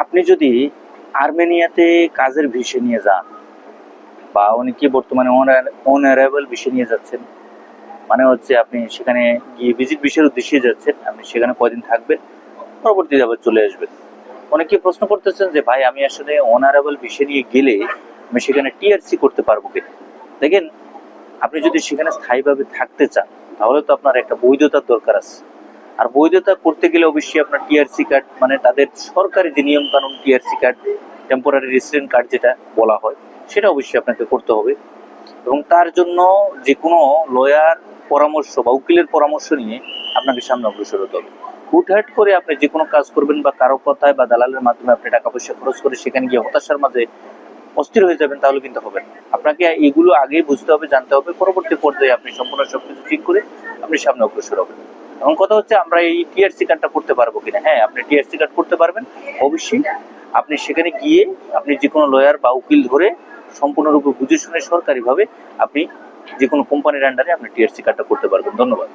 আপনি যদি আর্মেনিয়াতে কাজের ভিসে নিয়ে যান, বা অনেকে বর্তমানে অনারেবল ভিসে নিয়ে যাচ্ছেন মানে হচ্ছে আপনি সেখানে গিয়ে ভিজিট ভিসার উদ্দেশ্যে যাচ্ছেন, আপনি সেখানে কয়দিন থাকবেন পরবর্তীতে আবার চলে আসবেন। অনেকে প্রশ্ন করতেছেন যে, ভাই, আমি আসলে অনারেবল ভিসে নিয়ে গেলে আমি সেখানে টিআরসি করতে পারব কিনা দেখেন, আপনি যদি সেখানে স্থায়ীভাবে থাকতে চান, তাহলে তো আপনার একটা বৈধতার দরকার আছে। আর বৈধতা করতে গেলে অবশ্যই আপনার টিআরসি কার্ড মানে তাদের সরকারি যে নিয়ম কানুন TRC card temporary resident card যেটা বলা হয়, সেটা অবশ্যই আপনাকে করতে হবে। এবং তার জন্য যে কোনো লয়ার পরামর্শ বা উকিলের পরামর্শ নিয়ে আপনাকে সামনে অগ্রসর হতে হবে। হুটহাট করে আপনি যে কোনো কাজ করবেন বা কারও কথায় বা দালালের মাধ্যমে আপনি টাকা পয়সা খরচ করে সেখানে গিয়ে হতাশার মাঝে অস্থির হয়ে যাবেন, তাহলে কিন্তু হবে না। আপনাকে এগুলো আগে বুঝতে হবে, জানতে হবে, পরবর্তী পর্যায়ে আপনি সম্পূর্ণ সবকিছু ঠিক করে আপনি সামনে অগ্রসর হবেন। এবং কথা হচ্ছে আমরা এই টিআরসি কার্ডটা করতে পারব কিনা? হ্যাঁ আপনি টিআরসি কার্ড করতে পারবেন, অবশ্যই। আপনি সেখানে গিয়ে আপনি যে কোনো লয়ার বা উকিল ধরে সম্পূর্ণরূপে বুঝে শুনে সরকারিভাবে আপনি যে কোনো কোম্পানির আন্ডারে আপনি টিআরসি কার্ডটা করতে পারবেন। ধন্যবাদ।